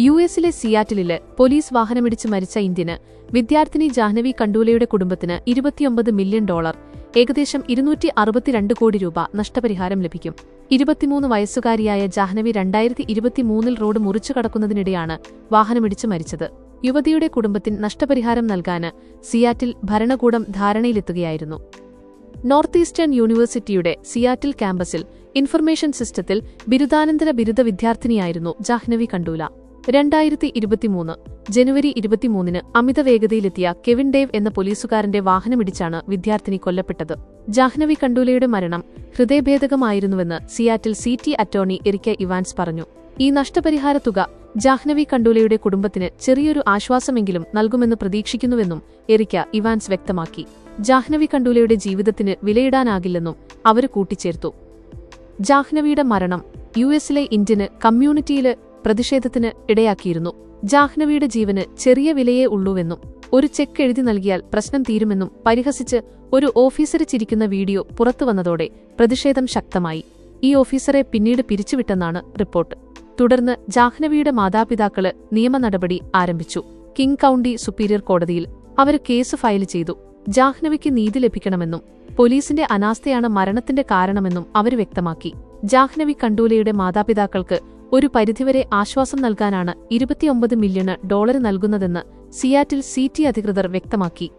U എസിലെ സിയാറ്റിലിൽ police വാഹനമിടിച്ച് മരിച്ച Indian വിദ്യാർത്ഥിനി ജാഹ്നവി കണ്ടൂലയുടെ കുടുംബത്തിന് ഇരുപത്തിയൊമ്പത് മില്യൺ ഡോളർ ഏകദേശം ഇരുന്നൂറ്റി അറുപത്തിരണ്ട് കോടി രൂപ നഷ്ടപരിഹാരം ലഭിക്കും. ഇരുപത്തിമൂന്ന് വയസ്സുകാരിയായ ജാഹ്നവി രണ്ടായിരത്തി ഇരുപത്തിമൂന്നിൽ റോഡ് മുറിച്ചു കടക്കുന്നതിനിടെയാണ് വാഹനമിടിച്ച് മരിച്ചത്. യുവതിയുടെ കുടുംബത്തിന് നഷ്ടപരിഹാരം നൽകാന് സിയാറ്റിൽ ഭരണകൂടം ധാരണയിലെത്തുകയായിരുന്നു. നോർത്ത് ഈസ്റ്റേൺ യൂണിവേഴ്സിറ്റിയുടെ സിയാറ്റിൽ ക്യാമ്പസിൽ ഇൻഫർമേഷൻ സിസ്റ്റത്തിൽ ബിരുദാനന്തര ബിരുദ വിദ്യാർത്ഥിനിയായിരുന്നു ജാഹ്നവി കണ്ടൂല. രണ്ടായിരത്തി ഇരുപത്തിമൂന്ന് ജനുവരി ഇരുപത്തിമൂന്നിന് അമിത വേഗതയിലെത്തിയ കെവിൻ ഡേവ് എന്ന പോലീസുകാരന്റെ വാഹനമിടിച്ചാണ് വിദ്യാർത്ഥിനി കൊല്ലപ്പെട്ടത്. ജാഹ്നവി കണ്ടൂലയുടെ മരണം ഹൃദയഭേദകമായിരുന്നുവെന്ന് Seattle city attorney Erica Evans പറഞ്ഞു. ഈ നഷ്ടപരിഹാര തുക ജാഹ്നവി കണ്ടൂലയുടെ കുടുംബത്തിന് ചെറിയൊരു ആശ്വാസമെങ്കിലും നൽകുമെന്ന് പ്രതീക്ഷിക്കുന്നുവെന്നും എറിക്ക ഇവാൻസ് വ്യക്തമാക്കി. ജാഹ്നവി കണ്ടൂലയുടെ ജീവിതത്തിന് വിലയിടാനാകില്ലെന്നും അവർ കൂട്ടിച്ചേർത്തു. ജാഹ്നവിയുടെ മരണം യു എസിലെ ഇന്ത്യന് കമ്മ്യൂണിറ്റിയിൽ പ്രതിഷേധത്തിന് ഇടയാക്കിയിരുന്നു. ജാഹ്നവിയുടെ ജീവന് ചെറിയ വിലയേ ഉള്ളൂവെന്നും ഒരു ചെക്ക് എഴുതി നൽകിയാൽ പ്രശ്നം തീരുമെന്നും പരിഹസിച്ച് ഒരു ഓഫീസറെ ചിരിക്കുന്ന വീഡിയോ പുറത്തുവന്നതോടെ പ്രതിഷേധം ശക്തമായി. ഈ ഓഫീസറെ പിന്നീട് പിരിച്ചുവിട്ടെന്നാണ് റിപ്പോർട്ട്. തുടർന്ന് ജാഹ്നവിയുടെ മാതാപിതാക്കൾ നിയമ നടപടി ആരംഭിച്ചു. കിങ് കൌണ്ടി സുപ്പീരിയർ കോടതിയിൽ അവർ കേസ് ഫയൽ ചെയ്തു. ജാഹ്നവിക്ക് നീതി ലഭിക്കണമെന്നും പോലീസിന്റെ അനാസ്ഥയാണ് മരണത്തിന്റെ കാരണമെന്നും അവർ വ്യക്തമാക്കി. ജാഹ്നവി കണ്ടൂലയുടെ മാതാപിതാക്കൾക്ക് ഒരു പരിധിവരെ ആശ്വാസം നൽകാനാണ് ഇരുപത്തിയൊമ്പത് മില്യണ് ഡോളർ നൽകുന്നതെന്ന് സിയാറ്റിൽ സി അധികൃതർ വ്യക്തമാക്കി.